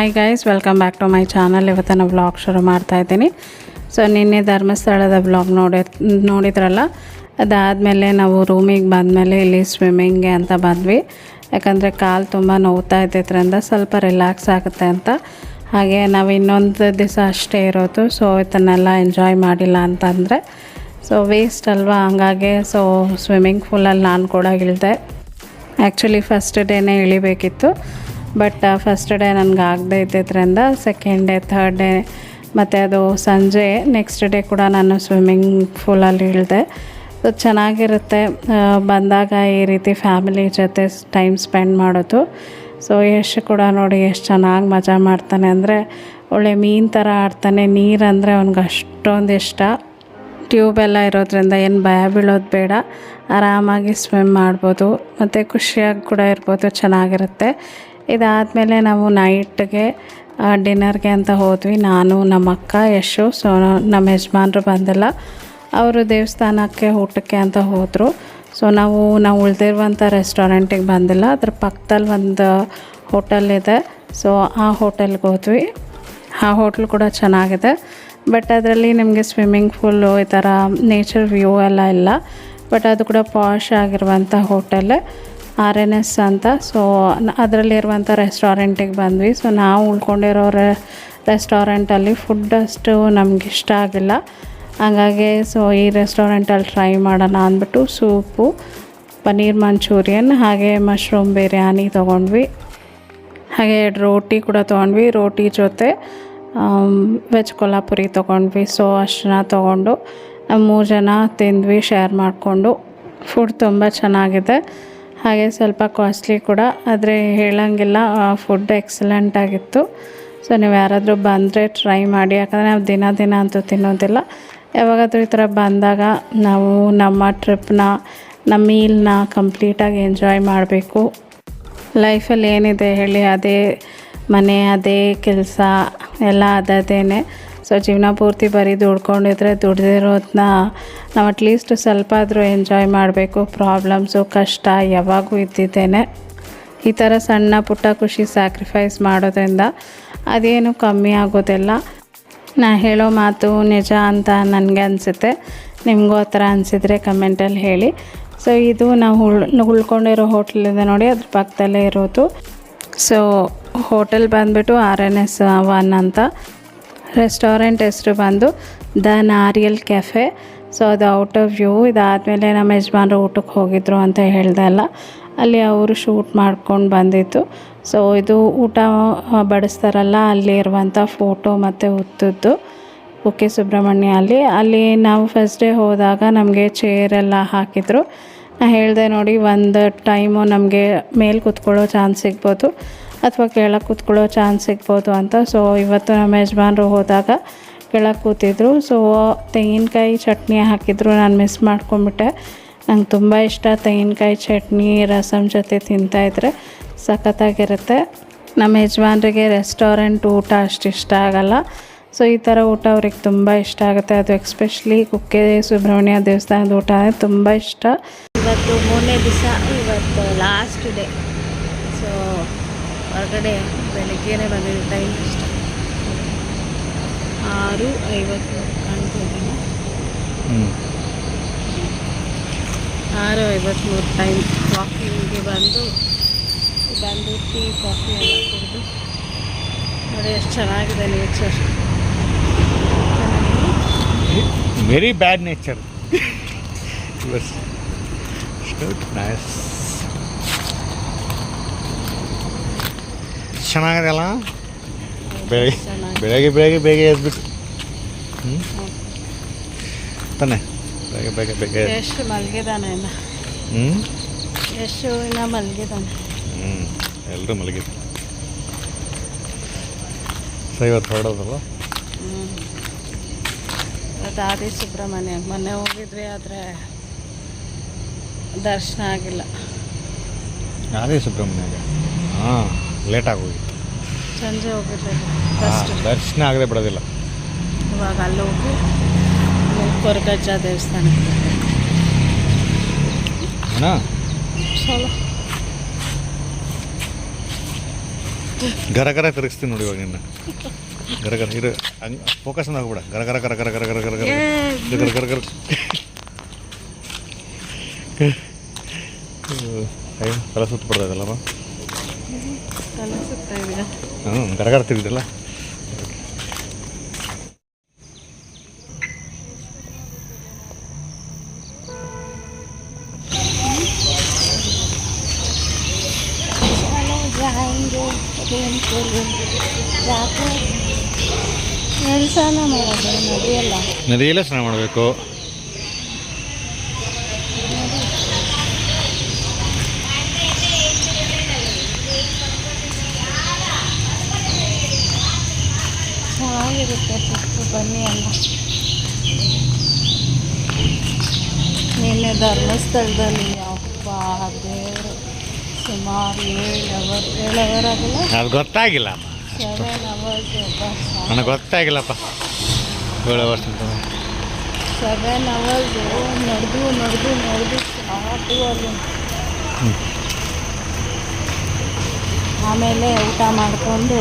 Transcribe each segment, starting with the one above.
Hi guys welcome back to my channel ಇವತ್ತು blog ಶುರು ಮಾಡ್ತಾ ಇದ್ದೀನಿ. ಸೊ ನಿನ್ನೆ ಧರ್ಮಸ್ಥಳದ ಬ್ಲಾಗ್ ನೋಡಿ ನೋಡಿದ್ರಲ್ಲ? ಅದಾದಮೇಲೆ ನಾವು ರೂಮಿಗೆ ಬಂದಮೇಲೆ ಇಲ್ಲಿ ಸ್ವಿಮ್ಮಿಂಗ್ಗೆ ಅಂತ ಬಂದ್ವಿ. ಯಾಕಂದರೆ ಕಾಲು ತುಂಬ ನೋವ್ತಾ ಇದ್ದಿದ್ರಿಂದ ಸ್ವಲ್ಪ ರಿಲ್ಯಾಕ್ಸ್ ಆಗುತ್ತೆ ಅಂತ. ಹಾಗೆ ನಾವು ಇನ್ನೊಂದು ದಿವಸ ಅಷ್ಟೇ ಇರೋದು ಸೊ ಇದನ್ನೆಲ್ಲ ಎಂಜಾಯ್ ಮಾಡಿಲ್ಲ ಅಂತಂದರೆ. ಸೊ ವೇಸ್ಟ್ ಅಲ್ವಾ? ಹಂಗಾಗಿ ಸೊ ಸ್ವಿಮ್ಮಿಂಗ್ ಫೂಲಲ್ಲಿ ನಾನು ಕೂಡ ಇಳಿದೆ ಆ್ಯಕ್ಚುಲಿ ಫಸ್ಟ್ ಡೇನೇ ಇಳಿಬೇಕಿತ್ತು. ಬಟ್ ಫಸ್ಟ್ ಡೇ ನನಗೆ ಆಗದೆ ಇದ್ದಿದ್ದರಿಂದ ಸೆಕೆಂಡ್ ಡೇ ಥರ್ಡ್ ಡೇ ಮತ್ತು ಅದು ಸಂಜೆ ನೆಕ್ಸ್ಟ್ ಡೇ ಕೂಡ ನಾನು ಸ್ವಿಮ್ಮಿಂಗ್ ಫೂಲಲ್ಲಿ ಇಳಿದೆ. ಸೊ ಚೆನ್ನಾಗಿರುತ್ತೆ. ಬಂದಾಗ ಈ ರೀತಿ ಫ್ಯಾಮಿಲಿ ಜೊತೆ ಟೈಮ್ ಸ್ಪೆಂಡ್ ಮಾಡೋದು. ಸೊ ಯಶ್ ಕೂಡ ನೋಡಿ ಎಷ್ಟು ಚೆನ್ನಾಗಿ ಮಜಾ ಮಾಡ್ತಾನೆ ಅಂದರೆ ಒಳ್ಳೆ ಮೀನು ಥರ ಆಡ್ತಾನೆ. ನೀರಂದರೆ ಅವ್ನಿಗೆ ಅಷ್ಟೊಂದು ಇಷ್ಟ. ಟ್ಯೂಬ್ ಎಲ್ಲ ಇರೋದ್ರಿಂದ ಏನು ಭಯ ಬೀಳೋದು ಬೇಡ. ಆರಾಮಾಗಿ ಸ್ವಿಮ್ ಮಾಡ್ಬೋದು. ಮತ್ತು ಖುಷಿಯಾಗಿ ಕೂಡ ಇರ್ಬೋದು. ಚೆನ್ನಾಗಿರುತ್ತೆ. ಇದಾದಮೇಲೆ ನಾವು ನೈಟ್ಗೆ ಡಿನ್ನರ್ಗೆ ಅಂತ ಹೋದ್ವಿ. ನಾನು ನಮ್ಮ ಅಕ್ಕ ಯಶು, ಸೊ, ನಮ್ಮ ಯಜಮಾನ್ರು ಬಂದಲ್ಲ, ಅವರು ದೇವಸ್ಥಾನಕ್ಕೆ, ಊಟಕ್ಕೆ ಅಂತ ಹೋದರು. ಸೊ, ನಾವು ನಾವು ಉಳಿದಿರುವಂಥ ರೆಸ್ಟೋರೆಂಟಿಗೆ ಬಂದಿಲ್ಲ. ಅದ್ರ ಪಕ್ಕದಲ್ಲಿ ಒಂದು ಹೋಟೆಲ್ ಇದೆ. ಸೊ, ಆ ಹೋಟೆಲ್ಗೆ ಹೋದ್ವಿ. ಆ ಹೋಟ್ಲ್ ಕೂಡ ಚೆನ್ನಾಗಿದೆ. ಬಟ್ ಅದರಲ್ಲಿ ನಿಮಗೆ ಸ್ವಿಮ್ಮಿಂಗ್ ಫೂಲು ಈ ಥರ ನೇಚರ್ ವ್ಯೂ ಎಲ್ಲ ಇಲ್ಲ. ಬಟ್ ಅದು ಕೂಡ ಪಾಶ್ ಆಗಿರುವಂಥ ಹೋಟೆಲ್. ಆರ್ ಎನ್ ಎಸ್ ಅಂತ ಸೊ ಅದರಲ್ಲಿರುವಂಥ ರೆಸ್ಟೋರೆಂಟಿಗೆ ಬಂದ್ವಿ. ಸೊ ನಾವು ಉಳ್ಕೊಂಡಿರೋ ರೆಸ್ಟೋರೆಂಟಲ್ಲಿ ಫುಡ್ ಅಷ್ಟು ನಮ್ಗೆ ಇಷ್ಟ ಆಗಿಲ್ಲ. ಹಾಗಾಗಿ ಸೊ ಈ ರೆಸ್ಟೋರೆಂಟಲ್ಲಿ ಟ್ರೈ ಮಾಡೋಣ ಅಂದ್ಬಿಟ್ಟು ಸೂಪು, ಪನ್ನೀರ್ ಮಂಚೂರಿಯನ್, ಹಾಗೆ ಮಶ್ರೂಮ್ ಬಿರಿಯಾನಿ ತೊಗೊಂಡ್ವಿ. ಹಾಗೆ ಎರಡು ರೋಟಿ ಕೂಡ ತೊಗೊಂಡ್ವಿ. ರೋಟಿ ಜೊತೆ ವೆಜ್ ಕೊಲ್ಹಾಪುರಿ ತೊಗೊಂಡ್ವಿ. ಸೊ ಅಷ್ಟನ್ನ ತೊಗೊಂಡು, ಮೂರು ಜನ ತಿಂದ್ವಿ ಶೇರ್ ಮಾಡಿಕೊಂಡು. ಫುಡ್ ತುಂಬ ಚೆನ್ನಾಗಿದೆ. ಹಾಗೆ ಸ್ವಲ್ಪ ಕಾಸ್ಟ್ಲಿ ಕೂಡ, ಆದರೆ ಹೇಳೋಂಗಿಲ್ಲ ಫುಡ್ ಎಕ್ಸಲೆಂಟ್ ಆಗಿತ್ತು. ಸೊ ನೀವು ಯಾರಾದರೂ ಬಂದರೆ ಟ್ರೈ ಮಾಡಿ, ಯಾಕಂದರೆ ನಾವು ದಿನ ದಿನ ಅಂತೂ ತಿನ್ನೋದಿಲ್ಲ. ಯಾವಾಗಾದರೂ ಈ ಥರ ಬಂದಾಗ ನಾವು ನಮ್ಮ ಟ್ರಿಪ್ನ ನಮ್ಮ ಮೀಲ್ನ ಕಂಪ್ಲೀಟಾಗಿ ಎಂಜಾಯ್ ಮಾಡಬೇಕು. ಲೈಫಲ್ಲಿ ಏನಿದೆ ಹೇಳಿ, ಅದೇ ಮನೆ, ಅದೇ ಕೆಲಸ, ಎಲ್ಲ ಅದೇನೆ. ಸೊ ಜೀವನ ಪೂರ್ತಿ ಬರೀ ದುಡ್ಕೊಂಡಿದ್ರೆ ದುಡ್ದಿರೋದನ್ನ ನಾವು ಅಟ್ಲೀಸ್ಟ್ ಸ್ವಲ್ಪ ಆದರೂ ಎಂಜಾಯ್ ಮಾಡಬೇಕು. ಪ್ರಾಬ್ಲಮ್ಸು ಕಷ್ಟ ಯಾವಾಗೂ ಇದ್ದಿದ್ದೇನೆ. ಈ ಥರ ಸಣ್ಣ ಪುಟ್ಟ ಖುಷಿ ಸ್ಯಾಕ್ರಿಫೈಸ್ ಮಾಡೋದ್ರಿಂದ ಅದೇನು ಕಮ್ಮಿ ಆಗೋದಿಲ್ಲ. ನಾ ಹೇಳೋ ಮಾತು ನಿಜ ಅಂತ ನನಗೆ ಅನಿಸುತ್ತೆ. ನಿಮಗೂ ಆ ಥರ ಅನಿಸಿದ್ರೆ ಕಮೆಂಟಲ್ಲಿ ಹೇಳಿ. ಸೊ ಇದು ನಾವು ಉಳ್, ಉಳ್ಕೊಂಡಿರೋ ಹೋಟ್ಲಿಂದ ನೋಡಿ ಅದ್ರ ಪಕ್ಕದಲ್ಲೇ ಇರೋದು. ಸೊ ಹೋಟೆಲ್ ಬಂದುಬಿಟ್ಟು ಆರ್ ಎನ್ ಎಸ್ ಒನ್ ಅಂತ. ರೆಸ್ಟೋರೆಂಟ್ ಹೆಸರು ಬಂದು ದ ನಾರಿಯಲ್ ಕೆಫೆ ಸೊ ಅದು ಔಟ್ ಆಫ್ ವ್ಯೂ ಇದಾದಮೇಲೆ ನಮ್ಮ ಯಜಮಾನ್ರು ಊಟಕ್ಕೆ ಹೋಗಿದ್ರು ಅಂತ ಹೇಳ್ದೆ ಅಲ್ಲ. ಅಲ್ಲಿ ಅವರು ಶೂಟ್ ಮಾಡ್ಕೊಂಡು ಬಂದಿತ್ತು ಸೊ ಇದು ಊಟ ಬಡಿಸ್ತಾರಲ್ಲ, ಅಲ್ಲಿ ಇರುವಂಥ ಫೋಟೋ ಮತ್ತು ಉತ್ತದ್ದು ಕುಕ್ಕೆ ಸುಬ್ರಹ್ಮಣ್ಯ ಅಲ್ಲಿ. ಅಲ್ಲಿ ನಾವು ಫಸ್ಟ್ ಡೇ ಹೋದಾಗ ನಮಗೆ ಚೇರೆಲ್ಲ ಹಾಕಿದರು. ನಾನು ಹೇಳಿದೆ ನೋಡಿ, ಒಂದು ಟೈಮು ನಮಗೆ ಮೇಲೆ ಕೂತ್ಕೊಳ್ಳೋ ಚಾನ್ಸ್ ಸಿಗ್ಬೋದು. ಅಥವಾ ಕೆಳಗೆ ಕೂತ್ಕೊಳ್ಳೋ ಚಾನ್ಸ್ ಸಿಗ್ಬೋದು ಅಂತ. ಸೊ ಇವತ್ತು ನಮ್ಮ ಯಜಮಾನರು ಹೋದಾಗ ಕೆಳಗೆ ಕೂತಿದ್ರು. ಸೊ ತೆಂಗಿನಕಾಯಿ ಚಟ್ನಿ ಹಾಕಿದ್ರು. ನಾನು ಮಿಸ್ ಮಾಡ್ಕೊಂಬಿಟ್ಟೆ ನಂಗೆ ತುಂಬ ಇಷ್ಟ. ತೆಂಗಿನಕಾಯಿ ಚಟ್ನಿ ರಸಮ್ ಜೊತೆ ತಿಂತಾಯಿದ್ರೆ ಸಖತ್ತಾಗಿರುತ್ತೆ. ನಮ್ಮ ಯಜಮಾನ್ರಿಗೆ ರೆಸ್ಟೋರೆಂಟ್ ಊಟ ಅಷ್ಟು ಇಷ್ಟ ಆಗೋಲ್ಲ. ಸೊ ಈ ಥರ ಊಟ ಅವ್ರಿಗೆ ತುಂಬ ಇಷ್ಟ ಆಗುತ್ತೆ. ಅದು ಎಕ್ಸ್ಪೆಷಲಿ ಕುಕ್ಕೆ ಸುಬ್ರಹ್ಮಣ್ಯ ದೇವಸ್ಥಾನದ ಊಟ ಅಂದರೆ ತುಂಬ ಇಷ್ಟ. ಇವತ್ತು ಮೂರನೇ ದಿವಸ, ಇವತ್ತು ಲಾಸ್ಟ್ ಡೇ. ಹೊರಗಡೆ ಬೆಳಗ್ಗೆನೇ ಬಂದಿದ್ದು ಟೈಮ್ ಇಷ್ಟ ಆರು ಐವತ್ತು ಕಾಣ್ತಿದ್ದೀನಿ ಆರು ಐವತ್ತ್ಮೂರು ಟೈಮ್ ವಾಕಿಂಗ್ಗೆ ಬಂದು ಬಂದು ಟೀ ಕಾಫಿ ಎಲ್ಲ ಕುಡಿದು ನೋಡಿ ಎಷ್ಟು ಚೆನ್ನಾಗಿದೆ nature very bad nature nice ಚೆನ್ನಾಗಿದೆಯಲ್ಲ? ಬೆಳಗ್ಗೆ ಚೆನ್ನಾಗಿ ಬೆಳಗ್ಗೆ ಬೆಳಗ್ಗೆ ಬೇಗ ಎದ್ಬಿಟ್ಟು. ಹ್ಞೂ ತಾನೆ ಬೇಗ ಬೇಗ ಬೇಗ ಎಷ್ಟು ಮಲಗಿದಾನೆ ಹ್ಞೂ ಎಷ್ಟು ಇನ್ನ ಮಲಗಿದಾನೆ ಹ್ಞೂ ಎಲ್ಲರೂ ಮಲಗಿದ ಸೊ ಇವತ್ತು ಹೊರಡೋದಲ್ಲ ಇವತ್ತು ಆದಿ ಸುಬ್ರಹ್ಮಣ್ಯ ಮೊನ್ನೆ ಹೋಗಿದ್ವಿ ಆದರೆ ದರ್ಶನ ಆಗಿಲ್ಲ. ಆದಿ ಸುಬ್ರಹ್ಮಣ್ಯಗೆ? ಹಾಂ. ಲೇಟಾಗಿ ಹೋಗಿ ಸಂಜೆ ಹೋಗಿದ್ವಿ ಫಸ್ಟ್ ದರ್ಶನ ಆಗದೆ ಬಿಡೋದಿಲ್ಲ ಇವಾಗ ಅಲ್ಲಿ ಹೋಗಿ ಕೊರಗಜ್ಜ ದೇವಸ್ಥಾನ ಏನಾ ಚಲೋ ಗರ ಗರ ತಿರುಗಿಸ್ತೀನಿ ನೋಡಿ ಇವಾಗ ನಿನ್ನ ಗರ ಗರ ಇರು ಹಂಗೆ ಫೋಕಸ್ ಹೋಗ್ಬಿಡ ಗರ ಗರ ಗರ ಗರ ಗರ ಗರ ಗರ ಗರ ಗರ ಗರ ಗರ ಅಯ್ಯೋ ತಲೆ ಸುತ್ತ ಕಲಿಸುತ್ತಾ കറകടത്തി വിട്ടല്ലേ ನದಿಯಲ್ಲೇ ಸ್ನಾನ ಮಾಡಬೇಕು ಚೆನ್ನಾಗಿರುತ್ತೆ ಟ್ರಿಪ್ಪು ಬನ್ನಿ ಅಲ್ಲ. ನಿನ್ನೆ ಧರ್ಮಸ್ಥಳದಲ್ಲಿ ಅಪ್ಪ ದೇವರು. ಸುಮಾರು ಏಳು ಅವರ್ ಏಳು ಅವರ್ ಆಗಲ್ಲ? ಅದು ಗೊತ್ತಾಗಿಲ್ಲ ಸೆವೆನ್ ಅವರ್ಸ್ ನನಗೆ ಗೊತ್ತಾಗಿಲ್ಲಪ್ಪ. ಏಳು ವರ್ಷ ಸೆವೆನ್ ಅವರ್ಸ್ ನಡೆದು ನಡೆದು ನಡೆದು ಸಾಕು ಅಲ್ಲಿ. ಆಮೇಲೆ ಊಟ ಮಾಡಿಕೊಂಡು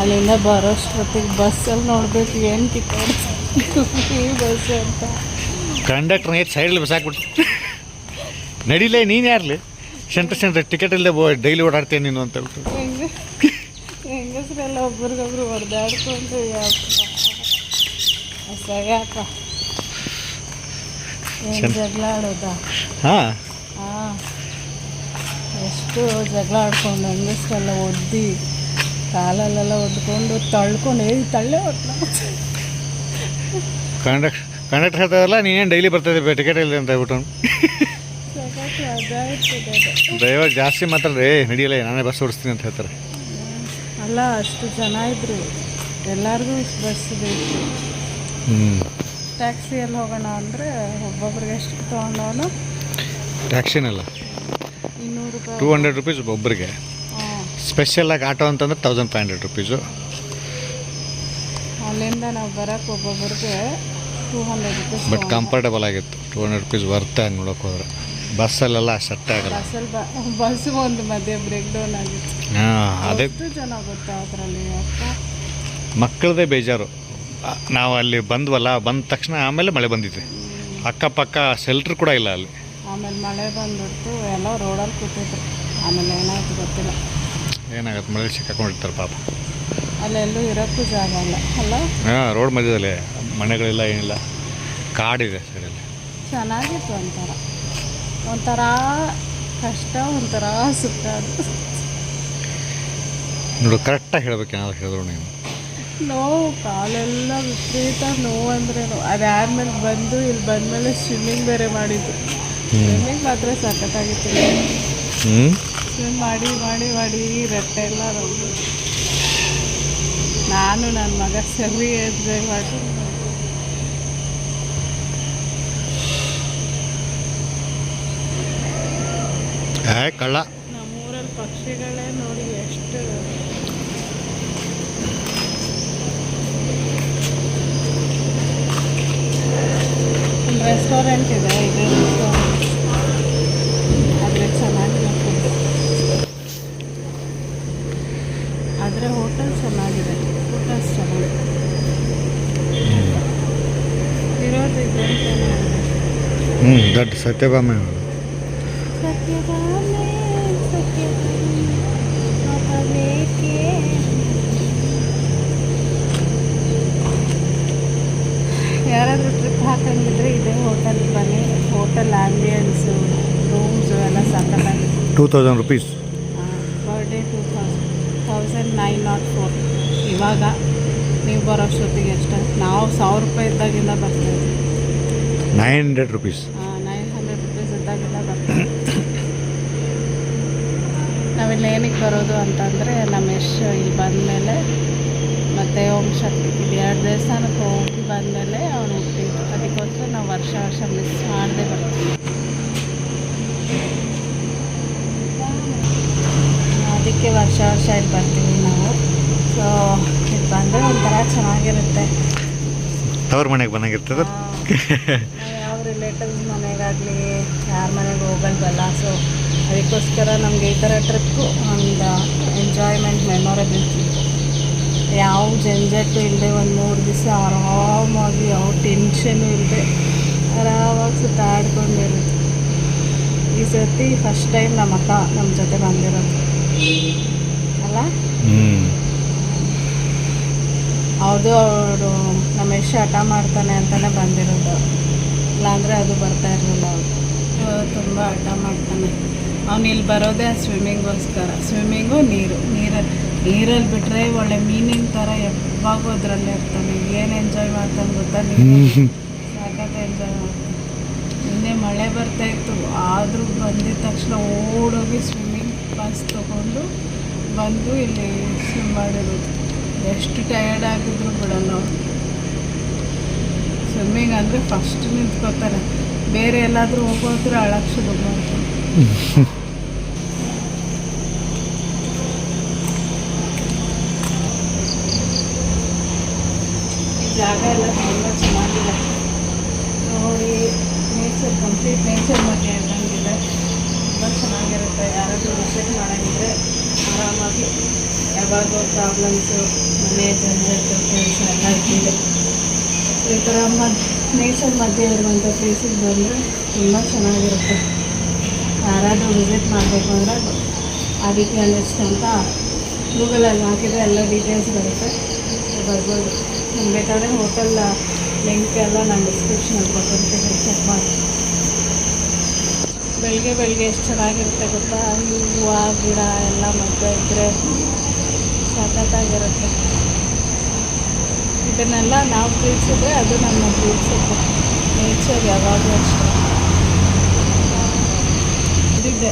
ಅಲ್ಲಿಂದ ಬರೋಷ್ಟೊತ್ತಿಗೆ ಬಸ್ಸಲ್ಲಿ ನೋಡಬೇಕು ಏನು ಟಿಕೆಟ್ ಬಸ್ ಅಂತ. ಕಂಡಕ್ಟರ್ ಏಟ್ ಸೈಡಲ್ಲಿ ಹಾಕ್ಬಿಟ್ಟು ನಡಿಲೇ ನೀನು ಯಾರಲಿ? ಸೆಂಟ್ರ್ ಸೆಂಟ್ರ್ ಟಿಕೆಟ್ ಇಲ್ಲದೆ ಬೋ ಡೈಲಿ ಓಡಾಡ್ತೀನಿ ನೀನು ಅಂತ ಹೇಳ್ಬಿಟ್ಟು. ಹೆಂಗ ಹೆಂಗಸ್ರೆಲ್ಲ ಒಬ್ರಿಗೊಬ್ರು ಹೊಡೆದಾಡ್ಕೊಂಡು ಯಾಕಪ್ಪ? ಚೆನ್ನ- ಜಗಳ ಆಡೋದಾ? ಹಾಂ. ಹಾಂ. ಎಷ್ಟು ಜಗಳ ಆಡ್ಕೊಂಡು ಹೆಂಗಸ್ರೆಲ್ಲ ಒದ್ದಿ ಕಾಲಲ್ಲೆಲ್ಲ ಒದ್ಕೊಂಡು ತಳ್ಕೊಂಡು ಏ ತಳ್ಳೆ ಕಂಡಕ್ಟ್ ಕಂಡಕ್ಟರ್ ಹೇಳ್ತಾರಲ್ಲ ನೀನೇನು ಡೈಲಿ ಬರ್ತದೆ ಟಿಕೆಟ್ ಇಲ್ಲ ಅಂತ ಹೇಳ್ಬಿಟ್ಟು. ಡ್ರೈವರ್ ಜಾಸ್ತಿ ಮಾತಾಡ್ರಿ ನಡಿಯಲ್ಲ ನಾನೇ ಬಸ್ ಓಡಿಸ್ತೀನಿ ಅಂತ ಹೇಳ್ತಾರೆ. ಅಲ್ಲ ಅಷ್ಟು ಜನ ಇದ್ರು. ಎಲ್ಲರಿಗೂ ಬಸ್ ಬೇಕು. ಟ್ಯಾಕ್ಸಿಯಲ್ಲಿ ಹೋಗೋಣ ಅಂದರೆ ಒಬ್ಬೊಬ್ರಿಗೆ ಎಷ್ಟು ತೊಗೊಂಡವನು? ಟ್ಯಾಕ್ಸಿನಲ್ಲ. ಇನ್ನೂರು ರೂಪಾಯಿ. ಟೂ ಹಂಡ್ರೆಡ್ ರುಪೀಸ್ ಒಬ್ಬರಿಗೆ ಹಾಂ ಸ್ಪೆಷಲಾಗಿ ಆಟೋ ಅಂತಂದ್ರೆ ತೌಸಂಡ್ ಫೈವ್ ಹಂಡ್ರೆಡ್ ರುಪೀಸು ಅಲ್ಲಿಂದ ನಾವು ಬರೋಕ್ಕೆ ಒಬ್ಬೊಬ್ಬರಿಗೆ two hundred rupees but comfortable ಆಗಿತ್ತು. ಟೂ ಹಂಡ್ರೆಡ್ ರುಪೀಸ್ ವರ್ತ್ ಹಂಗೆ ನೋಡೋಕೆ ಹೋದ್ರೆ. ಬಸ್ಸಲ್ಲೆಲ್ಲ ಸೆಟ್ ಆಗಲ್ಲ. ಬಸ್ಸಲ್ಲಿ ಬಸ್ ಒಂದು ಮಧ್ಯೆ ಬ್ರೇಕ್ ಡೌನ್ ಆಗಿತ್ತು. ಹಾಂ ಅದೇ. ಜನ ಗೊತ್ತಾ ಅದರಲ್ಲಿ? ಮಕ್ಕಳದೇ ಬೇಜಾರು. ನಾವು ಅಲ್ಲಿ ಬಂದ್ವಲ್ಲ ಬಂದ ತಕ್ಷಣ ಆಮೇಲೆ ಮಳೆ ಬಂದಿದೆ. ಅಕ್ಕಪಕ್ಕ ಸೆಲ್ಟ್ರ್ ಕೂಡ ಇಲ್ಲ ಅಲ್ಲಿ. ಆಮೇಲೆ ಮಳೆ ಬಂದ್ಬಿಡ್ತು ಎಲ್ಲ ರೋಡಲ್ಲಿ ಕೂತಿದ್ರು. ಆಮೇಲೆ ಏನಾಯ್ತು ಗೊತ್ತಿಲ್ಲ. ಏನಾಗುತ್ತೆ? ಮಳೆ ಸಿಕ್ಕಾಕೊಂಡಿರ್ತಾರೆ ಪಾಪ. ಅಲ್ಲೆಲ್ಲೂ ಇರೋಕ್ಕೂ ಜಾಗ ಇಲ್ಲ. ಅಲ್ಲ? ಹಾಂ ರೋಡ್ ಮಧ್ಯದಲ್ಲಿ. ಮನೆಗಳಿಲ್ಲ ಏನಿಲ್ಲ. ಕಾಡಿದೆ ಸೈಡಲ್ಲಿ. ಚೆನ್ನಾಗಿತ್ತು ಒಂಥರ. ಒಂಥರ ಕಷ್ಟ ಒಂಥರ ಸುಖ. ನೋಡು ಕರೆಕ್ಟಾಗಿ ಹೇಳ್ಬೇಕು ಏನಾದ್ರು ಹೇಳಿದ್ರು ನೀನು. ನೋವು ಕಾಲೆಲ್ಲ ವಿಪರೀತ ನೋವು ಅಂದ್ರೆ ನೋವು ಅದಾದ್ಮೇಲೆ ಬಂದು ಇಲ್ಲಿ ಬಂದಮೇಲೆ ಸ್ವಿಮ್ಮಿಂಗ್ ಬೇರೆ ಮಾಡಿದ್ದು. ಸ್ವಿಮ್ಮಿಂಗ್ ಮಾತ್ರ ಸಖತ್ತಾಗಿತ್ತು. ಹ್ಞೂ ಸ್ವಿಮ್ ಮಾಡಿ ಮಾಡಿ ಮಾಡಿ ರಟ್ಟೆ ಎಲ್ಲ ನಾನು ನನ್ನ ಮಗ ಸರಿ ಎಂಜಾಯ್ ಮಾಡಿ ನಮ್ಮೂರಲ್ಲಿ ಪಕ್ಷಿಗಳೇ ನೋಡಿ ಎಷ್ಟು ಇಲ್ಲಿ ರೆಸ್ಟೋರೆಂಟ್ ಇದೆ ಇದೆ ರೆಸ್ಟೋರೆಂಟ್ ಆದರೆ ಚೆನ್ನಾಗಿಲ್ಲ ಫುಡ್ ಆದರೆ ಹೋಟೆಲ್ ಚೆನ್ನಾಗಿದೆ ಹೋಟೆಲ್ಸ್ ಚೆನ್ನಾಗಿದೆ ಇರೋದು ಇದೆ ಅಂತಾನೆ ಹ್ಞೂ ದೊಡ್ಡ ಸತ್ಯಭಾಮ ಯಾರಾದರೂ ಟ್ರಿಪ್ ಹಾಕಂಗಿದ್ರೆ ಇದೇ ಹೋಟೆಲ್ ಬನ್ನಿ. ಹೋಟೆಲ್ ಆಂಬಿಯನ್ಸು ರೂಮ್ಸು ಎಲ್ಲ ಸಕ್ಕತ್ತಾಗಿ two thousand rupees per day two thousand thousand nine nought four ಇವಾಗ ನೀವು ಬರೋಷ್ಟೊತ್ತಿಗೆ ಎಷ್ಟು ನಾವು ಸಾವಿರ ರೂಪಾಯಿ ಇದ್ದಾಗಿಂದ ಬರ್ತೀವಿ ನೈನ್ ಹಂಡ್ರೆಡ್ ರುಪೀಸ್ ಬರ್ತೀವಿ ನಾವಿಲ್ಲಿ ಏನಕ್ಕೆ ಬರೋದು ಅಂತಂದರೆ ನಮ್ಮ ಯಶ್ ಇಲ್ಲಿ ಬಂದಮೇಲೆ ಮತ್ತು ಓಂ ಶಕ್ತಿ ಇದು ಎರಡು ದೇವಸ್ಥಾನಕ್ಕೆ ಹೋಗಿ ಬಂದಮೇಲೆ ಅವನು ಹುಟ್ಟಿದ್ದು ಅದಕ್ಕೋಸ್ಕರ ನಾವು ವರ್ಷ ವರ್ಷ ಮಿಸ್ ಮಾಡದೆ ಬರ್ತೀವಿ. ಅದಕ್ಕೆ ವರ್ಷ ವರ್ಷ ಇಲ್ಲಿ ಬರ್ತೀವಿ ನಾವು. ಸೊ ಇಲ್ಲಿ ಬಂದರೆ ಒಂಥರ ಚೆನ್ನಾಗಿರುತ್ತೆ. ತವ್ರ ಮನೆಗೆ ಬಂದಾಗಿರ್ತದೆ? ರಿಲೇಟಿವ್ಸ್ ಮನೆಗಾಗಲಿ ಯಾರ ಮನೆಗೆ ಹೋಗಲ್ವಲ್ಲ? ಸೊ ಅದಕ್ಕೋಸ್ಕರ ನಮಗೆ ಈ ಥರ ಟ್ರಿಪ್ಪು ಒಂದು ಎಂಜಾಯ್ಮೆಂಟ್ ಮೆಮೊರೇಬಲ್ ಟ್ರಿಪ್ ಯಾವ ಜಂಜಟ್ಟು ಇಲ್ಲದೆ ಒಂದು ಮೂರು ದಿವಸ ಆರಾಮಾಗಿ ಯಾವ ಟೆನ್ಷನು ಇಲ್ಲದೆ ಆರಾಮಾಗಿ ಸುತ್ತಾಡ್ಕೊಂಡಿರೋದು. ಈ ಸರ್ತಿ ಫಸ್ಟ್ ಟೈಮ್ ನಮ್ಮ ಅಕ್ಕ ನಮ್ಮ ಜೊತೆ ಬಂದಿರೋದು. ಅಲ್ಲ? ಹೌದು ಅವರು ನಮ್ಮ ಎಷ್ಟು ಹಠ ಮಾಡ್ತಾನೆ ಅಂತಲೇ ಬಂದಿರೋದು. ಇಲ್ಲಾಂದರೆ ಅದು ಬರ್ತಾ ಇರಲಿಲ್ಲ ಅವನು ತುಂಬ ಹಠ ಮಾಡ್ತಾನೆ. ಅವನು ಇಲ್ಲಿ ಬರೋದೇ ಸ್ವಿಮ್ಮಿಂಗೋಸ್ಕರ ಸ್ವಿಮ್ಮಿಂಗು ನೀರು. ನೀರಲ್ಲಿ ನೀರಲ್ಲಿ ಬಿಟ್ಟರೆ ಒಳ್ಳೆ ಮೀನಿನ ಥರ ಯಾವಾಗೂ ಅದರಲ್ಲೇ ಇರ್ತಾನೆ. ಏನು ಎಂಜಾಯ್ ಮಾಡ್ತಾನೆ ಗೊತ್ತಾ? ನೀರು ಸಾಕಾಗ ಎಂಜಾಯ್ ಮಾಡ್ತಾನೆ. ನಿನ್ನೆ ಮಳೆ ಬರ್ತಾ ಇತ್ತು. ಆದರೂ ಬಂದಿದ ತಕ್ಷಣ ಓಡೋಗಿ ಸ್ವಿಮ್ಮಿಂಗ್ ಬಸ್ ತೊಗೊಂಡು ಬಂದು ಇಲ್ಲಿ ಸ್ವಿಮ್ ಮಾಡಿರೋದು. ಎಷ್ಟು ಟಯರ್ಡ್ ಆಗಿದ್ರು ಬಿಡೋಲ್ಲ ಸ್ವಿಮ್ಮಿಂಗ್ ಅಂದರೆ ಫಸ್ಟ್ ನಿಂತ್ಕೋತಾರೆ. ಬೇರೆ ಎಲ್ಲಾದರೂ ಹೋಗೋದ್ರೆ ಅಳಕ್ಕೆ ಶುರು ಮಾಡ್ತಾನೆ ಈ ಜಾಗ ಎಲ್ಲ ತುಂಬ ಚೆನ್ನಾಗಿದೆ. ನೋಡಿ ನೇಚರ್ ಕಂಪ್ಲೀಟ್ ನೇಚರ್ ಬಗ್ಗೆ ಇದ್ದಂಗಿದೆ ತುಂಬ ಚೆನ್ನಾಗಿರುತ್ತೆ. ಯಾರಾದರೂ ವಿಸಿಟ್ ಮಾಡೋಂಗಿದ್ರೆ ಆರಾಮಾಗಿ ಯಾವಾಗೋ ಪ್ರಾಬ್ಲಮ್ಸು ಮನೆ ಜನ ಕೆಲಸ ಎಲ್ಲ ಇದ್ದಿದೆ ಈ ಥರ ಮದ್ ನೇಚರ್ ಮಧ್ಯೆ ಇರುವಂಥ ಪ್ಲೇಸಿಗೆ ಬಂದರೆ ತುಂಬ ಚೆನ್ನಾಗಿರುತ್ತೆ. ಯಾರಾದರೂ ವಿಸಿಟ್ ಮಾಡಬೇಕು ಅಂದರೆ ಅದಕ್ಕೆ ನೆಕ್ಸ್ಟ್ ಅಂತ ಗೂಗಲಲ್ಲಿ ಹಾಕಿದರೆ ಎಲ್ಲ ಡೀಟೇಲ್ಸ್ ಬರುತ್ತೆ. ಬರ್ಬೋದು. ನಿಮ್ಗೆ ಬೇಕಾದರೆ ಹೋಟೆಲ್ ಲಿಂಕ್ ಎಲ್ಲ ನಾನು ಡಿಸ್ಕ್ರಿಪ್ಷನಲ್ಲಿ ಕೊಟ್ಟಿರ್ತೀನಿ. ಚೆಕ್ ಮಾಡಿ. ಬೆಳಗ್ಗೆ ಬೆಳಗ್ಗೆ ಎಷ್ಟು ಚೆನ್ನಾಗಿರುತ್ತೆ ಗೊತ್ತಾ? ಹೂವು, ಗಿಡ ಎಲ್ಲ ಮಧ್ಯೆ ಇದ್ದರೆ ಸಖತ್ತಾಗಿರುತ್ತೆ. ಇದನ್ನೆಲ್ಲ ನಾವು ಪ್ರೀತಿಸಿದ್ರೆ ಅದು ನಮ್ಮ ಪ್ರೀತಿಸುತ್ತೆ. ನೇಚರ್ ಯಾವಾಗಲೂ ಅಷ್ಟೇ. ಇದಿದೆ.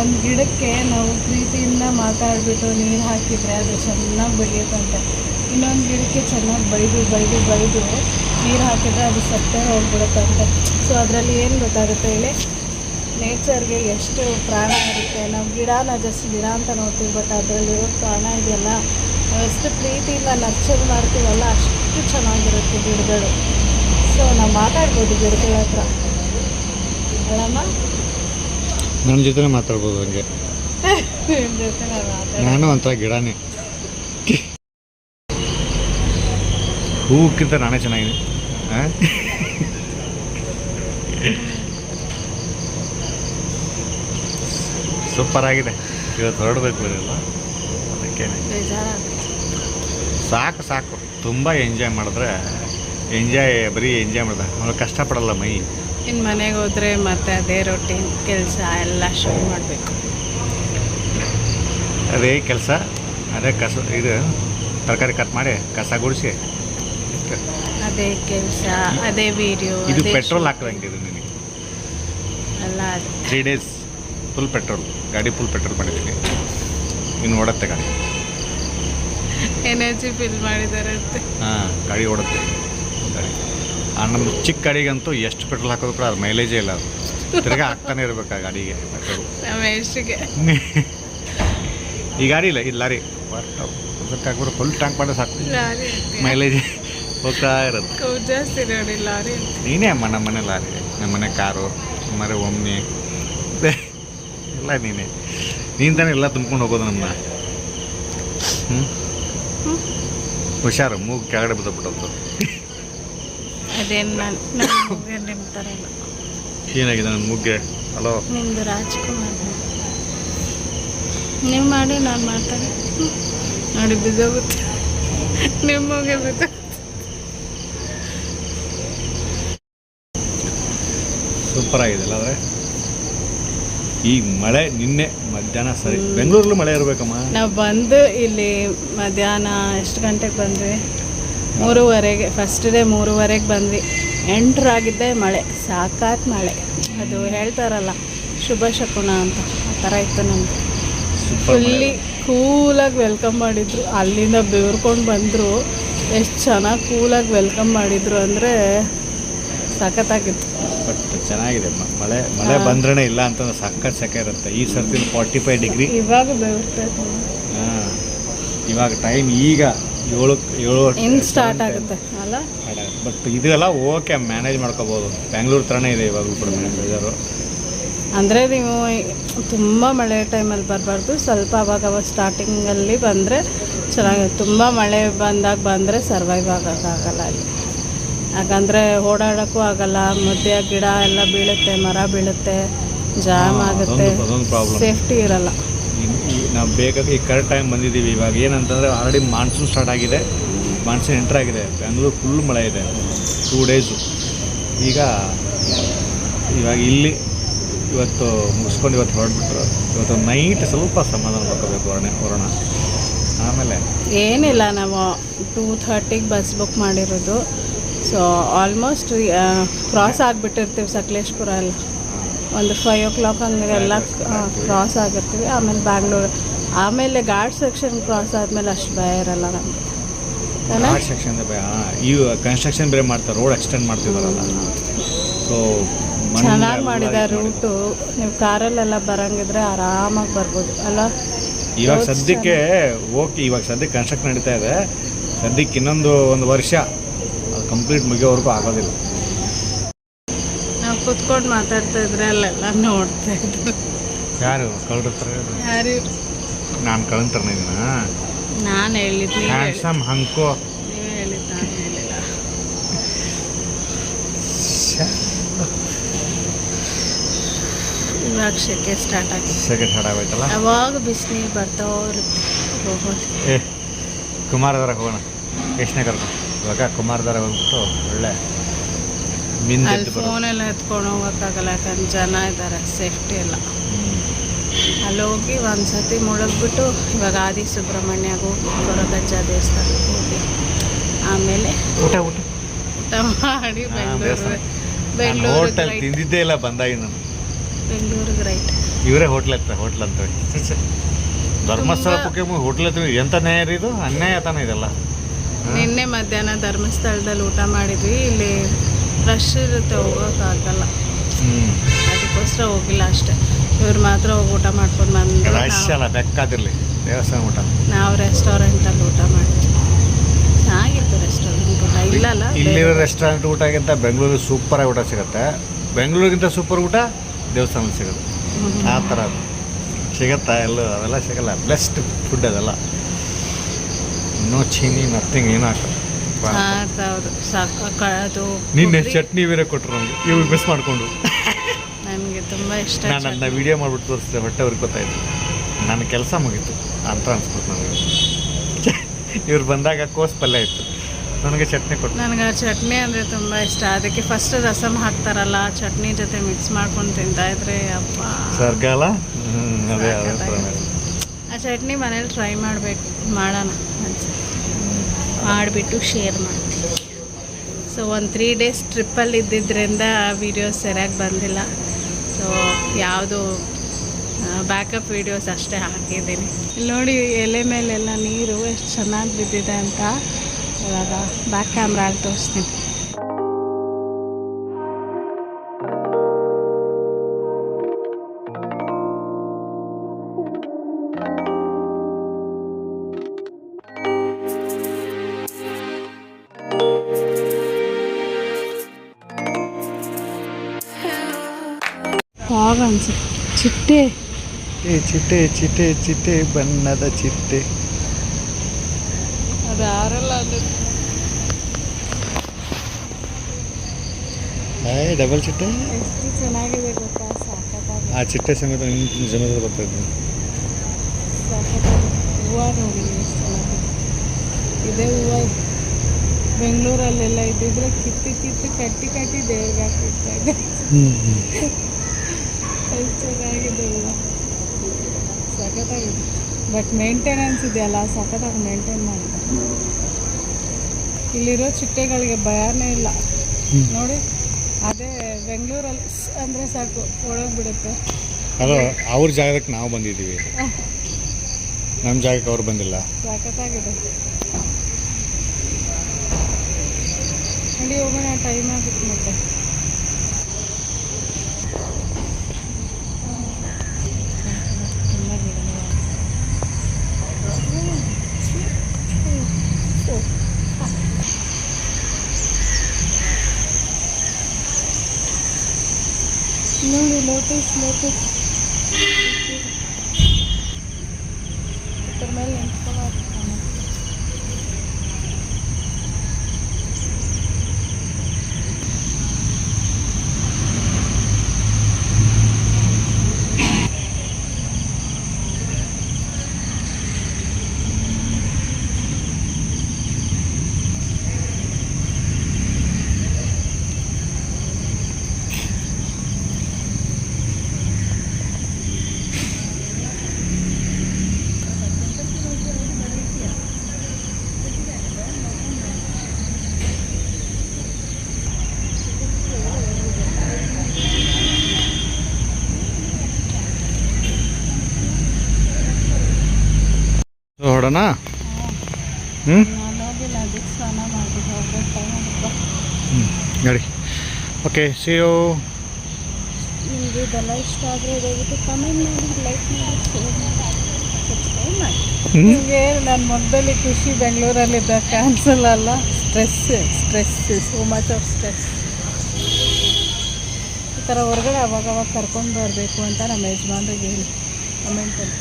ಒಂದು ಗಿಡಕ್ಕೆ ನಾವು ಪ್ರೀತಿಯಿಂದ ಮಾತಾಡಿಬಿಟ್ಟು ನೀರು ಹಾಕಿದರೆ ಅದು ಚೆನ್ನಾಗಿ ಬೆಳೆಯುತ್ತಂತೆ. ಇನ್ನೊಂದು ಗಿಡಕ್ಕೆ ಚೆನ್ನಾಗಿ ಬೈದು ಬೈದು ಬೈದು ನೀರು ಹಾಕಿದರೆ ಅದು ಸತ್ತೇ ಹೋಗ್ಬಿಡುತ್ತಂತೆ. ಸೊ ಅದರಲ್ಲಿ ಏನು ಗೊತ್ತಾಗುತ್ತೆ ಹೇಳಿ? ನೇಚರ್ಗೆ ಎಷ್ಟು ಪ್ರಾಣ ಇರುತ್ತೆ. ನಾವು ಗಿಡನ ಜಸ್ಟ್ ಗಿಡ ಅಂತ ನೋಡ್ತೀವಿ ಬಟ್ ಅದರಲ್ಲಿರೋ ಪ್ರಾಣ ಇದೆಯಲ್ಲ? ಎಷ್ಟು ಪ್ರೀತಿಯಿಂದ ನರ್ಚರ್ ಮಾಡ್ತೀವಲ್ಲ, ಅಷ್ಟು ಚೆನ್ನಾಗಿರುತ್ತೆ ಗಿಡಗಳು. ಸೊ ನಾವು ಮಾತಾಡ್ಬೋದು ಗಿಡಗಳ ಹತ್ರ. ನನ್ನ ಜೊತೆ ಮಾತಾಡ್ಬೋದು ಹಂಗೆ. ನಾನು ಒಂಥರ ಗಿಡನೇ. ಹೂಕ್ಕಿಂತ ನಾನೇ ಚೆನ್ನಾಗಿದೆ. ಸೂಪರ್ ಆಗಿದೆ. ಇವತ್ತು ಹೊರಡಬೇಕು ಅದಕ್ಕೇನೆ. ಬೇಜಾರಾಗುತ್ತೆ ಸಾಕು ಸಾಕು. ತುಂಬ ಎಂಜಾಯ್ ಮಾಡಿದ್ರೆ ಎಂಜಾಯ್ ಬರೀ ಎಂಜಾಯ್ ಮಾಡಿದೆ ಅವ್ರು ಕಷ್ಟಪಡಲ್ಲ ಮೈ. ಇನ್ನು ಮನೆಗೆ ಹೋದರೆ ಮತ್ತೆ ಅದೇ ರೊಟೀನ್ ಕೆಲಸ ಎಲ್ಲ ಶುರು ಮಾಡಬೇಕು. ಅದೇ ಕೆಲಸ ಅದೇ ಕಸ ಇದು ತರಕಾರಿ ಕಟ್ ಮಾಡಿ ಕಸ ಗುಡಿಸಿ. ಅದೇ ಕೆಲಸ ಅದೇ ವೀಡಿಯೋ ಇದು ಪೆಟ್ರೋಲ್ ಹಾಕ್ದಂಗೆ ಇದು ನಿನಗೆ ಎಲ್ಲ ತ್ರೀ ಡೇಸ್ ಫುಲ್ ಪೆಟ್ರೋಲ್ ಗಾಡಿ ಫುಲ್ ಪೆಟ್ರೋಲ್ ಮಾಡಿದ್ದೀನಿ. ಇನ್ನು ಓಡತ್ತೆ ಗಾಡಿ. ಎನರ್ಜಿ ಫಿಲ್ ಮಾಡಿದಾರಂತೆ. ಹಾಂ ಗಾಡಿ ಓಡುತ್ತೆ. ಗಾಡಿ. ಆ ನಮ್ಮ ಚಿಕ್ಕ ಗಾಡಿಗಂತೂ ಎಷ್ಟು ಪೆಟ್ರೋಲ್ ಹಾಕೋದು ಕೂಡ ಅದು ಮೈಲೇಜೇ ಇಲ್ಲ ಅದು. ತಿರ್ಗಾ ಹಾಕ್ತಾನೆ ಇರ್ಬೇಕು ಆ ಗಾಡಿಗೆ ಪೆಟ್ರೋಲ್ ನಮ್ಮ ಎಷ್ಟಿಗೆ ಈ ಗಾಡಿ ಇಲ್ಲ ಇದು ಲಾರಿ. ವರ್ಕ್ ಹಾಕ್ಬಿಟ್ಟು ಫುಲ್ ಟ್ಯಾಂಕ್ ಮಾಡಿದ್ರೆ ಸಾಕು. ಲಾರಿ ಮೈಲೇಜ್ ಹೋಗ್ತಾ ಇರುತ್ತೆ. ಕೌ ಜಾಸ್ತಿ ನೋಡಿ ಲಾರಿ ನೀನೇ ಅಮ್ಮ ನಮ್ಮ ಮನೆ ಲಾರಿ. ನಮ್ಮ ಮನೆ ಕಾರು ಮನೆ ಒಮ್ಮೆ ಎಲ್ಲ ನೀನೇ. ನೀನು ತಾನೇ ಎಲ್ಲ ತುಂಬ್ಕೊಂಡು ಹೋಗೋದು ನಮ್ಮ ಹ್ಞೂ ಹುಷಾರು ಮೂಗು ಕೆಳಗಡೆ ಬಿದ್ದಬಿಟ್ಟದ್ದು ಅದೇನು ನಾನು ನಮ್ಮ ನಿಮ್ಮ ಥರ ಇಲ್ಲ. ಏನಾಗಿದೆ ನನ್ನ ಮುಗ್ಗೆ ಹಲೋ ನಿಮ್ಮದು ರಾಜ್ಕುಮಾರ್. ನೀವು ಮಾಡಿ ನಾನು ಮಾಡ್ತಾರೆ ನೋಡಿ ಬಿದ್ದೋಗುತ್ತೆ. ನಿಮಗೆ ಬಿದ್ದು ಸೂಪರ್ ಆಗಿದೆ ಅಲ್ಲ ಆದರೆ? ಈಗ ಮಳೆ ನಿನ್ನೆ ಮಧ್ಯಾಹ್ನ ಸರಿ. ಬೆಂಗಳೂರಲ್ಲೂ ಮಳೆ ಇರಬೇಕಮ್ಮ. ನಾವು ಬಂದು ಇಲ್ಲಿ ಮಧ್ಯಾಹ್ನ ಎಷ್ಟು ಗಂಟೆಗೆ ಬಂದ್ವಿ? ಮೂರುವರೆಗೆ ಫಸ್ಟ್ ಡೇ ಮೂರುವರೆಗೆ ಬಂದ್ವಿ. ಎಂಟ್ರಾಗಿದ್ದೆ ಮಳೆ ಸಾಕಾತ್ ಮಳೆ. ಅದು ಹೇಳ್ತಾರಲ್ಲ ಶುಭ ಶಕುನ ಅಂತ ಆ ಥರ ಇತ್ತು ನಮಗೆ ಫುಲ್ಲಿ ಕೂಲಾಗಿ ವೆಲ್ಕಮ್ ಮಾಡಿದ್ರು. ಅಲ್ಲಿಂದ ಬೇರ್ಕೊಂಡು ಬಂದರು. ಎಷ್ಟು ಚೆನ್ನಾಗಿ ಕೂಲಾಗಿ ವೆಲ್ಕಮ್ ಮಾಡಿದ್ರು ಅಂದರೆ ಸಖತ್ತಾಗಿತ್ತು. ಬಟ್ ಚೆನ್ನಾಗಿದೆ. ಮ- ಮಳೆ ಮಳೆ ಬಂದ್ರೆ ಇಲ್ಲ ಅಂತಂದ್ರೆ ಸಖತ್ ಸೆಕೆ ಇರುತ್ತೆ. ಈ ಸರ್ತಿ ಫಾರ್ಟಿ ಫೈವ್ ಡಿಗ್ರಿ. ಇವಾಗ ಹಾಂ. ಇವಾಗ ಟೈಮ್ ಈಗ ಏಳು ಏಳು ಇನ್ನು ಸ್ಟಾರ್ಟ್ ಆಗುತ್ತೆ. ಅಲ್ಲ? ಬಟ್ ಇದೆಲ್ಲ ಓಕೆ ಮ್ಯಾನೇಜ್ ಮಾಡ್ಕೋಬೋದು. ಬೆಂಗಳೂರು ಥರನೇ ಇದೆ ಇವಾಗ ಕೂಡ ವೆದರು ಅಂದರೆ ನೀವು ತುಂಬ ಮಳೆ ಟೈಮಲ್ಲಿ ಬರಬಾರ್ದು. ಸ್ವಲ್ಪ ಅವಾಗ ಅವಾಗ ಸ್ಟಾರ್ಟಿಂಗಲ್ಲಿ ಬಂದರೆ ಚೆನ್ನಾಗಿ ತುಂಬ ಮಳೆ ಬಂದಾಗ ಬಂದರೆ ಸರ್ವೈವ್ ಆಗೋಕ್ಕಾಗಲ್ಲ ಅಲ್ಲಿ. ಯಾಕಂದರೆ ಓಡಾಡೋಕ್ಕೂ ಆಗಲ್ಲ ಮಧ್ಯ ಗಿಡ ಎಲ್ಲ ಬೀಳುತ್ತೆ ಮರ ಬೀಳುತ್ತೆ ಜಾಮ್ ಆಗುತ್ತೆ. ಸೇಫ್ಟಿ ಇರಲ್ಲ. ನಾವು ಬೇಗ ಈ ಕರೆಕ್ಟ್ ಟೈಮ್ ಬಂದಿದ್ದೀವಿ ಇವಾಗ ಏನಂತಂದರೆ ಆಲ್ರೆಡಿ ಮಾನ್ಸೂನ್ ಸ್ಟಾರ್ಟ್ ಆಗಿದೆ. ಮಾನ್ಸೂನ್ ಎಂಟರ್ ಆಗಿದೆ. ಬೆಂಗಳೂರು ಫುಲ್ ಮಳೆ ಇದೆ. ಟೂ ಡೇಸು ಈಗ ಇವಾಗ ಇಲ್ಲಿ ಇವತ್ತು ಮುಗಿಸ್ಕೊಂಡು ಇವತ್ತು ಹೊರಡ್ಬಿಟ್ರು. ಇವತ್ತು ನೈಟ್ ಸ್ವಲ್ಪ ಸಮಾಧಾನ ಮಾಡ್ಕೋಬೇಕು ಹೊರಣ ಹೊರೋಣ ಆಮೇಲೆ ಏನಿಲ್ಲ ನಾವು ಟೂ ಥರ್ಟಿಗೆ ಬಸ್ ಬುಕ್ ಮಾಡಿರೋದು. ಸೊ ಆಲ್ಮೋಸ್ಟ್ ಕ್ರಾಸ್ ಆಗಿಬಿಟ್ಟಿರ್ತೀವಿ ಸಕಲೇಶ್ಪುರ ಎಲ್ಲ. ಒಂದು ಫೈವ್ ಓ ಕ್ಲಾಕ್ ಹಂಗೆಲ್ಲ ಕ್ರಾಸ್ ಆಗಿರ್ತೀವಿ. ಆಮೇಲೆ ಬ್ಯಾಂಗ್ಳೂರು ಆಮೇಲೆ ಘಾಟ್ ಸೆಕ್ಷನ್ ಕ್ರಾಸ್ ಆದಮೇಲೆ ಅಷ್ಟು ಭಯ ಇರಲ್ಲ ನಮಗೆ. ಘಾಟ್ ಸೆಕ್ಷನ್ ಈ ಕನ್ಸ್ಟ್ರಕ್ಷನ್ ಬೇರೆ ಮಾಡ್ತಾರೆ. Road extend ಮಾಡ್ತಿದಾರಲ್ಲ. ಸೊ ಚೆನ್ನಾಗಿ ಮಾಡಿದ ರೂಟು ನೀವು ಕಾರಲ್ಲೆಲ್ಲ ಬರಂಗಿದ್ರೆ ಆರಾಮಾಗಿ ಬರ್ಬೋದು. ಅಲ್ಲ? ಇವಾಗ ಸದ್ಯಕ್ಕೆ ಓಕೆ ಇವಾಗ ಸದ್ಯಕ್ಕೆ ಕನ್ಸ್ಟ್ರಕ್ಷನ್ ನಡೀತಾ ಇದೆ. ಸದ್ಯಕ್ಕೆ ಇನ್ನೊಂದು ಒಂದು ವರ್ಷ ಕಂಪ್ಲೀಟ್ ಮುಗಿಯೋವರೆಗೂ ಆಗೋದಿಲ್ಲ. ನಾವು ಕುತ್ಕೊಂಡು ಮಾತಾಡ್ತಾ ಇದ್ರೆ ಅಲ್ಲೆಲ್ಲ ನೋಡ್ತಾ ಇದ್ರು. ಯಾರು? ಕಳ್ರತ್ರ ಯಾರು? ನಾನು ಕಳಂತರ್ನ ಇದನ್ನ ನಾನು ಹೇಳಿದ್ದು ನೀವು ಹ್ಯಾಂಡ್ಸಮ್ ಹಂಕೋ. ನೀವೇ ಹೇಳಿದ್ದು ನಾನು ಹೇಳಿಲ್ಲ. ಇವಾಗ ಶೆಕೆ ಸ್ಟಾರ್ಟ್ ಆಗಿದೆ. ಸೆಕೆಂಡ್ ಹಾಡಾಗೋಯ್ತಲ್ಲ ಯಾವಾಗ ಬಿಸಿನೀರು ಬರ್ತಾ ಇರುತ್ತೆ ಹೋಗೋದು ಏ ಕುಮಾರಧಾರ ಹೋಗೋಣ. ಎಷ್ಟನೇ ಕರ್ಕೊಂಡು ಇವಾಗ ಕುಮಾರಧಾರ ಹೋಗ್ಬಿಟ್ಟು ಒಳ್ಳೆ ಮಿನ್ ಅಲ್ಲಿ ಫೋನೆಲ್ಲ ಎತ್ಕೊಂಡು ಹೋಗೋಕ್ಕಾಗಲ್ಲ ಯಾಕಂದ್ರೆ ಜನ ಇದ್ದಾರೆ ಸೇಫ್ಟಿ ಎಲ್ಲ. ಅಲ್ಲಿ ಹೋಗಿ ಒಂದು ಸತಿ ಮುಳುಗ್ಬಿಟ್ಟು ಇವಾಗ ಆದಿ ಸುಬ್ರಹ್ಮಣ್ಯಗೂ ಕೊರಗಜ್ಜ ದೇವಸ್ಥಾನಕ್ಕೆ ಹೋಗಿ. ಆಮೇಲೆ ಊಟ ಊಟ? ಊಟ ಮಾಡಿ ಬೆಂಗಳೂರು ಬೆಂಗಳೂರು ತಿಂದಿದ್ದೇ ಇಲ್ಲ ಬಂದಾಗಿ ನಾನು. ಬೆಂಗಳೂರಿಗೆ ರೈಟ್. ಇವರೇ ಹೋಟ್ಲ್ ಹತ್ರ ಹೋಟ್ಲ್ ಅಂತ. ಧರ್ಮಸ್ಥಳ ಹೋಟ್ಲ್ ಹತ್ರ ಎಂಥ ನ್ಯಾಯ ಇದು? ಅನ್ಯಾಯ ತಾನೇ ಇದೆಲ್ಲ? ನಿನ್ನೆ ಮಧ್ಯಾಹ್ನ ಧರ್ಮಸ್ಥಳದಲ್ಲಿ ಊಟ ಮಾಡಿದ್ವಿ. ಇಲ್ಲಿ ರಶ್ ಇರುತ್ತೆ ಹೋಗೋಕ್ಕಾಗಲ್ಲ ಅದಕ್ಕೋಸ್ಕರ ಹೋಗಿಲ್ಲ ಅಷ್ಟೇ. ಇವ್ರು ಮಾತ್ರ ಹೋಗಿ ಊಟ ಮಾಡ್ಕೊಂಡು ಬಂದು ಅಲ್ಲ ಬೆಕ್ಕಾದಿರ್ಲಿ. ದೇವಸ್ಥಾನ ಊಟ. ನಾವು ರೆಸ್ಟೋರೆಂಟಲ್ಲಿ ಊಟ ಮಾಡಿದ್ವಿ ಚೆನ್ನಾಗಿತ್ತು ರೆಸ್ಟೋರೆಂಟ್. ಊಟ ಇಲ್ಲಲ್ಲ ಇಲ್ಲಿರೋ ರೆಸ್ಟೋರೆಂಟ್ ಊಟಕ್ಕಿಂತ ಬೆಂಗಳೂರು ಸೂಪರಾಗಿ ಊಟ ಸಿಗುತ್ತೆ. ಬೆಂಗಳೂರಿಗಿಂತ ಸೂಪರ್ ಊಟ ದೇವಸ್ಥಾನ ಸಿಗುತ್ತೆ. ಆ ಥರ ಸಿಗತ್ತಾ ಎಲ್ಲೂ ಅವೆಲ್ಲ ಸಿಗಲ್ಲ. ಬೆಸ್ಟ್ ಫುಡ್ ಅದೆಲ್ಲ. ನೋ ಚೀನಿ ನಥಿಂಗ್ ಏನು ಹಾಕಲ್ಲ. ಅದು ನಿನ್ನೆ ಚಟ್ನಿ ಬೇರೆ ಕೊಟ್ಟರು ನಮಗೆ. ಇವ್ರು ಮಿಸ್ ಮಾಡಿಕೊಂಡು. ನನಗೆ ತುಂಬ ಇಷ್ಟ ನಾನು ಅದನ್ನ ವಿಡಿಯೋ ಮಾಡಿಬಿಟ್ಟು ತೋರಿಸಿದೆ ಹೊಟ್ಟೆ ಅವ್ರಿಗೆ ಗೊತ್ತಾಯಿತು. ನನ್ನ ಕೆಲಸ ಮುಗೀತು. ಅಂತ ಅನ್ಸ್ಬಿಟ್ಟು ನನಗೆ ಇವ್ರು ಬಂದಾಗ ಕೋಸ್ ಪಲ್ಯ ಇತ್ತು. ನನಗೆ ಚಟ್ನಿ ಕೊಟ್ಟು ನನಗೆ ಚಟ್ನಿ ಅಂದರೆ ತುಂಬ ಇಷ್ಟ. ಅದಕ್ಕೆ ಫಸ್ಟ್ ರಸಮ್ ಹಾಕ್ತಾರಲ್ಲ ಚಟ್ನಿ ಜೊತೆ ಮಿಕ್ಸ್ ಮಾಡ್ಕೊಂಡು ತಿಂತಾ ಇದ್ರೆ ಅಪ್ಪ ಸರ್ಗಾಲ ಹ್ಞೂ ಅದೇ ಅದೇ ಚಟ್ನಿ ಮನೇಲಿ ಟ್ರೈ ಮಾಡಬೇಕು, ಮಾಡೋಣ ಮಾಡಿಬಿಟ್ಟು ಶೇರ್ ಮಾಡ್ತೀನಿ. ಸೊ ಒಂದು ತ್ರೀ ಡೇಸ್ ಟ್ರಿಪ್ಪಲ್ಲಿ ಇದ್ದಿದ್ದರಿಂದ ವೀಡಿಯೋಸ್ ಸರಿಯಾಗಿ ಬಂದಿಲ್ಲ. ಸೊ ಯಾವುದು ಬ್ಯಾಕಪ್ ವೀಡಿಯೋಸ್ ಅಷ್ಟೇ ಹಾಕಿದ್ದೀನಿ. ಇಲ್ಲಿ ನೋಡಿ, ಎಲೆ ಮೇಲೆಲ್ಲ ನೀರು ಎಷ್ಟು ಚೆನ್ನಾಗಿ ಬಿದ್ದಿದೆ ಅಂತ. ಇವಾಗ ಬ್ಯಾಕ್ ಕ್ಯಾಮ್ರಾ ತೋರಿಸ್ತೀನಿ. ಅನ್ಸುತ್ತೆ ಚಿಟ್ಟೆ. ಏ ಚಿಟ್ಟೆ ಚಿಟ್ಟೆ ಚಿಟ್ಟೆ ಬಣ್ಣದ ಚಿಟ್ಟೆ. ಅದು ಯಾರಲ್ಲ ಅದು. ಹಾಯ್ ಡಬಲ್ ಚಿಟ್ಟೆ. ಎಷ್ಟು ಚೆನ್ನಾಗಿದೆ ಗೊತ್ತಾ? ಸಾಕತ್ತಾಗಿ ಆ ಚಿಟ್ಟೆ ಸಮೇತ ನಿಮ್ಮ ಜನರು ಬರ್ತಾ ಇದ್ದೀನಿ ಸಾಕತ್ತಾಗಿ ಹೂವು ನೋಡಿ ಎಷ್ಟು ಚೆನ್ನಾಗಿದೆ. ಇದೇ ಹೂವು. ಬೆಂಗಳೂರಲ್ಲೆಲ್ಲ ಇದ್ದಿದ್ರೆ ಕಿತ್ತು ಕಿತ್ತು ಕಟ್ಟಿ ಕಟ್ಟಿ ದೇವ್ರಿಗೆ ಹಾಕಿರ್ತಾ ಇದೆ ಚೆನ್ನಾಗಿದೆ ಸಖತ್ತಾಗಿದೆ. ಬಟ್ ಮೇಂಟೆನೆನ್ಸ್ ಇದೆಯಲ್ಲ ಸಖತ್ತಾಗಿ ಮೇಂಟೈನ್ ಮಾಡ್ತಾರೆ. ಇಲ್ಲಿರೋ ಚಿಟ್ಟೆಗಳಿಗೆ ಭಯನೇ ಇಲ್ಲ. ನೋಡಿ ಅದೇ ಬೆಂಗಳೂರಲ್ಲಿ ಅಂದರೆ ಸಾಕು ಒಳಗ್ಬಿಡುತ್ತೆ. ಅಲ್ಲ ಅವ್ರ ಜಾಗಕ್ಕೆ ನಾವು ಬಂದಿದ್ದೀವಿ. ನಮ್ಮ ಜಾಗಕ್ಕೆ ಅವ್ರು ಬಂದಿಲ್ಲ. ಸಖತ್ತಾಗಿದೆ. ನಡಿ ಹೋಗೋಣ ಟೈಮ್ ಆಗುತ್ತೆ ಮತ್ತೆ. muito ಹ್ಞೂ ನಾನು ಸ್ನಾನ? ಟೈಮ್ ಹ್ಞೂ ಗಾಡಿ ಓಕೆ ಸಿ ಯು ನಿಮಗೆ ಇದೆಲ್ಲ ಇಷ್ಟ ಆದರೆ ದಯವಿಟ್ಟು ಕಮೆಂಟ್ ಮಾಡಿ ಲೈಕ್ ಮಾಡಿ ಶೇರ್ ಮಾಡಿ ಸಬ್ಸ್ಕ್ರೈಬ್ ಮಾಡಿ. ನಿಮಗೆ ನನ್ನ ಮೊದಲೇ ಖುಷಿ ಬೆಂಗಳೂರಲ್ಲಿದ್ದ ಕ್ಯಾನ್ಸಲ್ ಅಲ್ಲ. Stress stress so much of stress ಈ ಥರ ಹೊರಗಡೆ ಅವಾಗ ಅವಾಗ ಕರ್ಕೊಂಡು ಬರಬೇಕು ಅಂತ ನಮ್ಮ ಯಜಮಾನ್ರಿಗೆ ಹೇಳಿ. ಕಮೆಂಟಲ್ಲಿ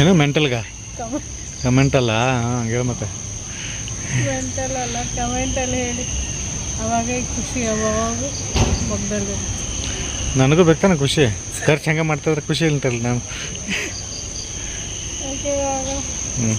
ಏನು ಮೆಂಟಲ್ಗ ಕಮೆಂಟ್. ಕಮೆಂಟಲ್ಲ? ಹಂಗೇಳ ಮತ್ತೆ. ಕಮೆಂಟಲ್ಲ ಅಲ್ಲ ಕಮೆಂಟಲ್ಲಿ ಹೇಳಿ. ಅವಾಗ ಖುಷಿ ಅವಾಗ ಹೋಗ್ಬರ್ಬೇಕು ನನಗೂ ಬೇಕಾನೆ ಖುಷಿ. ಖರ್ಚು ಹೆಂಗೆ ಮಾಡ್ತಾಯಿದ್ರೆ ಖುಷಿ ಇಲ್ತಲ್ಲ ನಾನು. ಹ್ಞೂ